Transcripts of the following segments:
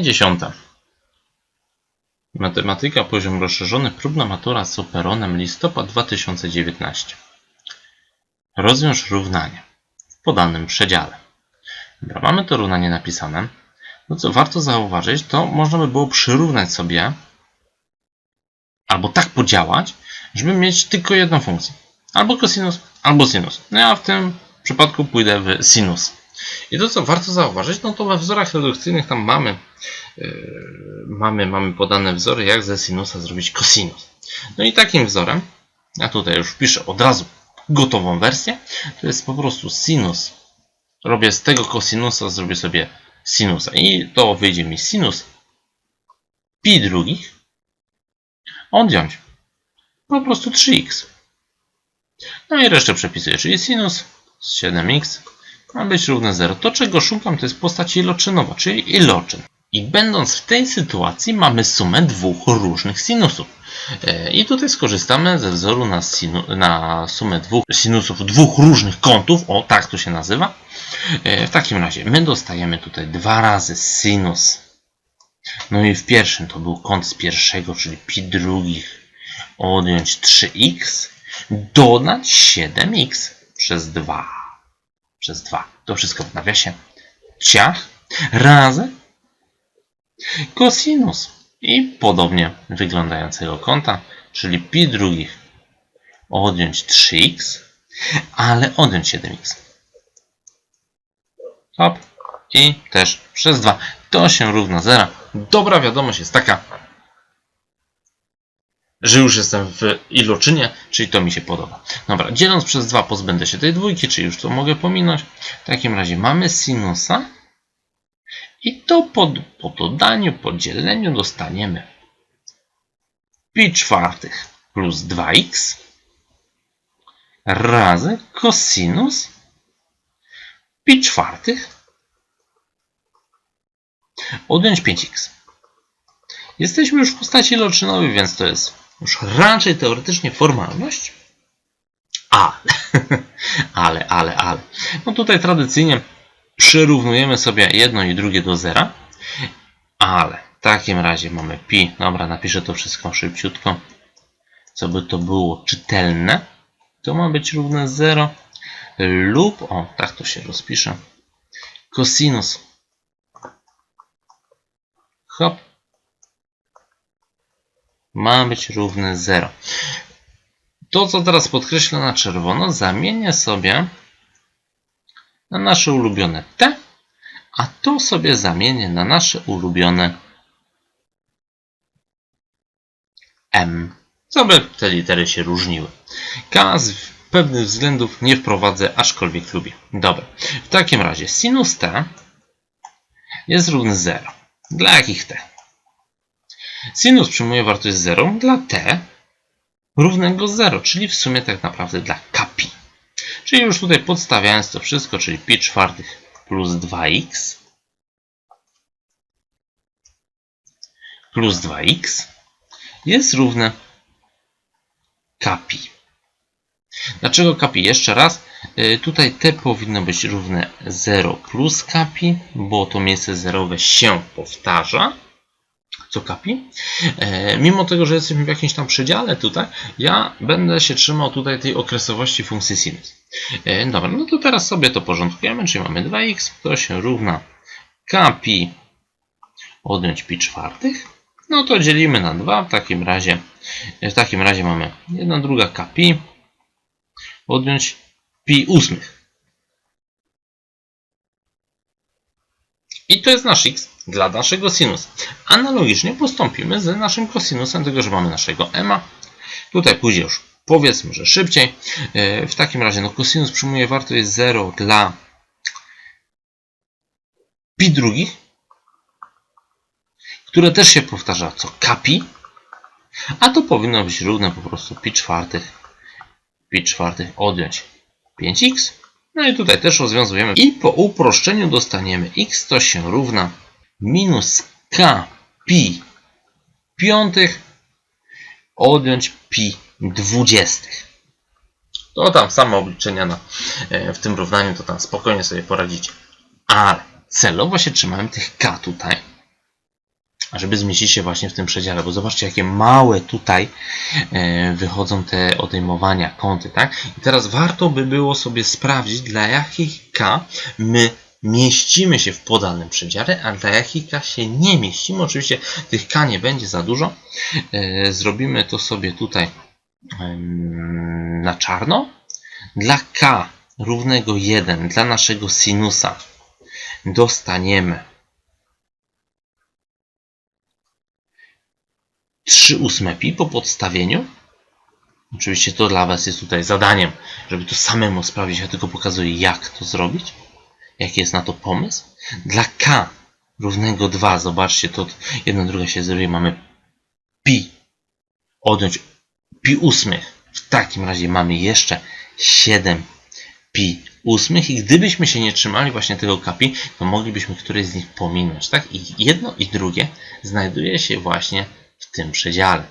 Dziesiąta. Matematyka poziom rozszerzony próbna matura z operonem listopad 2019. Rozwiąż równanie w podanym przedziale. Dobra, mamy to równanie napisane. No co warto zauważyć, to można by było przyrównać sobie albo tak podziałać, żeby mieć tylko jedną funkcję. Albo cosinus, albo sinus. No ja w tym przypadku pójdę w sinus. I to, co warto zauważyć, no to we wzorach redukcyjnych tam mamy, yy, mamy, mamy podane wzory, jak ze sinusa zrobić cosinus. No i takim wzorem, ja tutaj już piszę od razu gotową wersję, to jest po prostu sinus. Robię z tego cosinusa, zrobię sobie sinusa. I to wyjdzie mi sinus pi drugich odjąć po prostu 3x. No i resztę przepisuję, czyli sinus z 7x ma być równe 0. To, czego szukam, to jest postać iloczynowa, czyli iloczyn. I będąc w tej sytuacji, mamy sumę dwóch różnych sinusów. E, I tutaj skorzystamy ze wzoru na, na sumę dwóch sinusów dwóch różnych kątów. O, tak to się nazywa. E, W takim razie my dostajemy tutaj dwa razy sinus. No i w pierwszym to był kąt z pierwszego, czyli pi drugich odjąć 3x, dodać 7x przez 2. Przez 2. To wszystko w nawiasie. Ciach razy cosinus. I podobnie wyglądającego kąta, czyli pi drugich odjąć 3x, ale odjąć 7x. Hop. I też przez 2. To się równa 0. Dobra wiadomość jest taka, że już jestem w iloczynie, czyli to mi się podoba. Dobra, dzieląc przez 2 pozbędę się tej dwójki, czyli już to mogę pominąć. W takim razie mamy sinusa i to po, po dodaniu, po dzieleniu dostaniemy pi czwartych plus 2x razy cosinus pi czwartych odjąć 5x. Jesteśmy już w postaci iloczynowej, więc to jest już raczej teoretycznie formalność. Ale, ale, ale, ale. No tutaj tradycyjnie przyrównujemy sobie jedno i drugie do zera. Ale w takim razie mamy pi. Dobra, napiszę to wszystko szybciutko. Co by to było czytelne. To ma być równe 0 lub, o tak to się rozpisze, cosinus. Hop ma być równy 0. To, co teraz podkreślę na czerwono, zamienię sobie na nasze ulubione T, a to sobie zamienię na nasze ulubione M. Co by te litery się różniły. K z pewnych względów nie wprowadzę, aczkolwiek lubię. Dobra. W takim razie sinus T jest równy 0. Dla jakich T? Sinus przyjmuje wartość 0 dla t równego 0, czyli w sumie tak naprawdę dla kapi. Czyli już tutaj podstawiając to wszystko, czyli pi czwartych plus 2x plus 2x jest równe kapi. Dlaczego kapi? Jeszcze raz. Y, tutaj t powinno być równe 0 plus kapi, bo to miejsce zerowe się powtarza co kapi. E, mimo tego, że jesteśmy w jakimś tam przedziale tutaj, ja będę się trzymał tutaj tej okresowości funkcji sinus. E, dobra, no to teraz sobie to porządkujemy, czyli mamy 2x, to się równa kpi odjąć pi czwartych. No to dzielimy na 2, w takim razie, w takim razie mamy 1 druga kpi odjąć pi ósmych. I to jest nasz x dla naszego sinusa. Analogicznie postąpimy z naszym kosinusem, tego, że mamy naszego ema. Tutaj pójdzie już powiedzmy, że szybciej. E, w takim razie no, kosinus przyjmuje wartość 0 dla pi drugich, które też się powtarza co kapi, a to powinno być równe po prostu pi czwartych, pi czwartych odjąć 5x no i tutaj też rozwiązujemy. I po uproszczeniu dostaniemy x to się równa minus k pi piątych odjąć pi dwudziestych. To tam same obliczenia na, e, w tym równaniu, to tam spokojnie sobie poradzicie. Ale celowo się trzymałem tych k tutaj. Żeby zmieścić się właśnie w tym przedziale, bo zobaczcie jakie małe tutaj e, wychodzą te odejmowania kąty, tak? I teraz warto by było sobie sprawdzić dla jakich k my mieścimy się w podanym przedziale, a dla jakich k się nie mieścimy. Oczywiście tych k nie będzie za dużo. E, Zrobimy to sobie tutaj na czarno. Dla k równego 1 dla naszego sinusa dostaniemy 3 ósme pi po podstawieniu. Oczywiście to dla Was jest tutaj zadaniem, żeby to samemu sprawdzić. Ja tylko pokazuję, jak to zrobić. Jaki jest na to pomysł. Dla k równego 2, zobaczcie, to jedna druga się zeruje, mamy pi. Odjąć pi ósmych. W takim razie mamy jeszcze 7 pi ósmych i gdybyśmy się nie trzymali właśnie tego kapi, to moglibyśmy któreś z nich pominąć, tak? I jedno i drugie znajduje się właśnie w tym przedziale.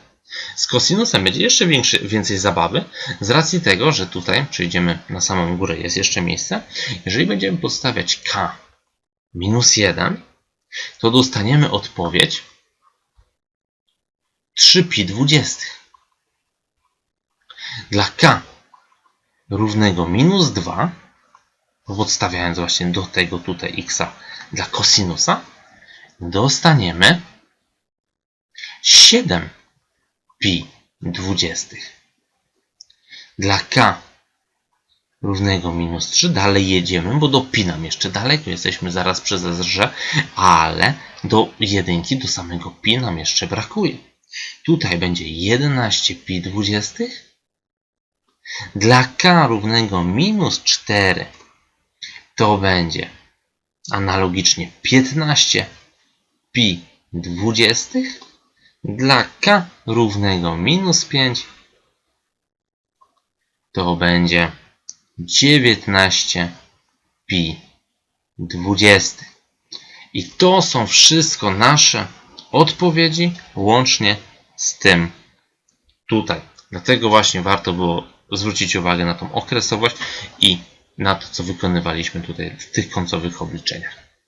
Z kosinusem będzie jeszcze większy, więcej zabawy, z racji tego, że tutaj przejdziemy na samą górę, jest jeszcze miejsce. Jeżeli będziemy podstawiać k minus 1, to dostaniemy odpowiedź 3pi dwudziestych. Dla k równego minus 2, podstawiając właśnie do tego tutaj x dla kosinusa, dostaniemy 7 pi dwudziestych. Dla k równego minus 3 dalej jedziemy, bo do pi nam jeszcze daleko, jesteśmy zaraz przy zezrze, ale do jedynki, do samego pi nam jeszcze brakuje. Tutaj będzie 11 pi dwudziestych. Dla k równego minus 4 to będzie analogicznie 15 pi dwudziestych. Dla k równego minus 5 to będzie 19 pi dwudziestych. I to są wszystko nasze odpowiedzi łącznie z tym tutaj. Dlatego właśnie warto było zwrócić uwagę na tą okresowość i na to, co wykonywaliśmy tutaj w tych końcowych obliczeniach.